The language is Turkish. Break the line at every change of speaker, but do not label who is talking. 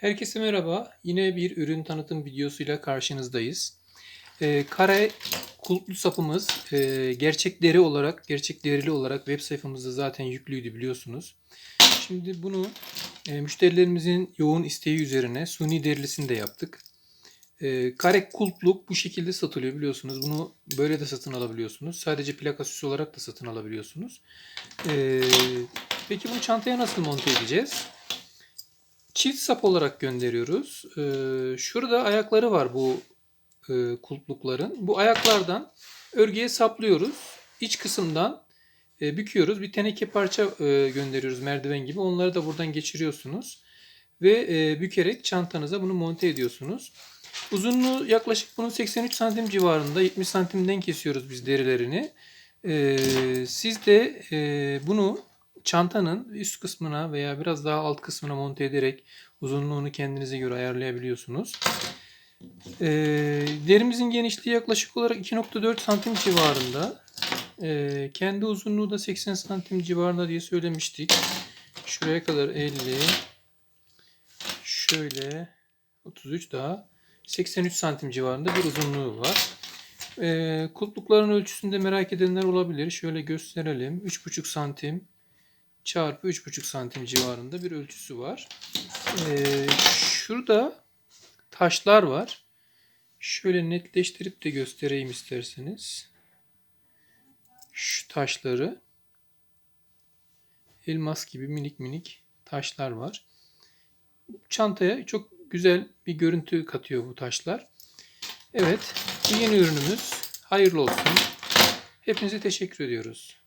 Herkese merhaba. Yine bir ürün tanıtım videosuyla karşınızdayız. Ee, kare kulplu sapımız e, gerçek deri olarak, gerçek derili olarak web sayfamızda zaten yüklüydü biliyorsunuz. Şimdi bunu e, müşterilerimizin yoğun isteği üzerine suni derilisini de yaptık. E, kare kulpluk bu şekilde satılıyor biliyorsunuz. Bunu böyle de satın alabiliyorsunuz. Sadece plaka süsü olarak da satın alabiliyorsunuz. E, peki bunu çantaya nasıl monte edeceğiz? Çift sap olarak gönderiyoruz. Ee, şurada ayakları var bu e, kulplukların. Bu ayaklardan örgüye saplıyoruz. İç kısımdan e, büküyoruz. Bir teneke parça e, gönderiyoruz merdiven gibi. Onları da buradan geçiriyorsunuz. Ve bükerek çantanıza bunu monte ediyorsunuz. Uzunluğu yaklaşık bunun 83 santim civarında. 70 santimden kesiyoruz biz derilerini. Siz de bunu çantanın üst kısmına veya biraz daha alt kısmına monte ederek uzunluğunu kendinize göre ayarlayabiliyorsunuz. Ee, derimizin genişliği yaklaşık olarak 2.4 santim civarında. Ee, kendi uzunluğu da 80 santim civarında diye söylemiştik. Şuraya kadar 50. Şöyle 33 daha 83 santim civarında bir uzunluğu var. Ee, kulplukların ölçüsünde merak edenler olabilir. Şöyle gösterelim. 3.5 santim çarpı 3,5 santim civarında bir ölçüsü var. Ee, şurada taşlar var. Şöyle netleştirip de göstereyim isterseniz. Şu taşları elmas gibi minik minik taşlar var. Çantaya çok güzel bir görüntü katıyor bu taşlar. Evet, yeni ürünümüz hayırlı olsun. Hepinize teşekkür ediyoruz.